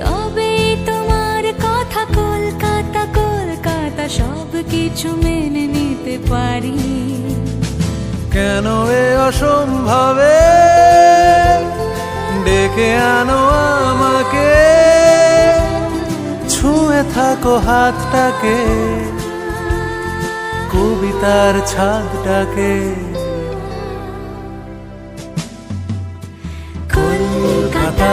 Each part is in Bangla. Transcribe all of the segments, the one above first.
তবে তোমার কথা কলকাতা কলকাতা সব কিছু মেনে নিতে পারি। কেন এ অসম্ভবে ডেকে আনো আমাকে? ছুঁয়ে থাকো হাতটাকে কবিতার ছাদটাকে। কলকাতা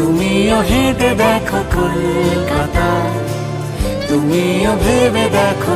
তুমিও হেঁটে দেখো কলকাতা। তুমিও ভেবে দেখো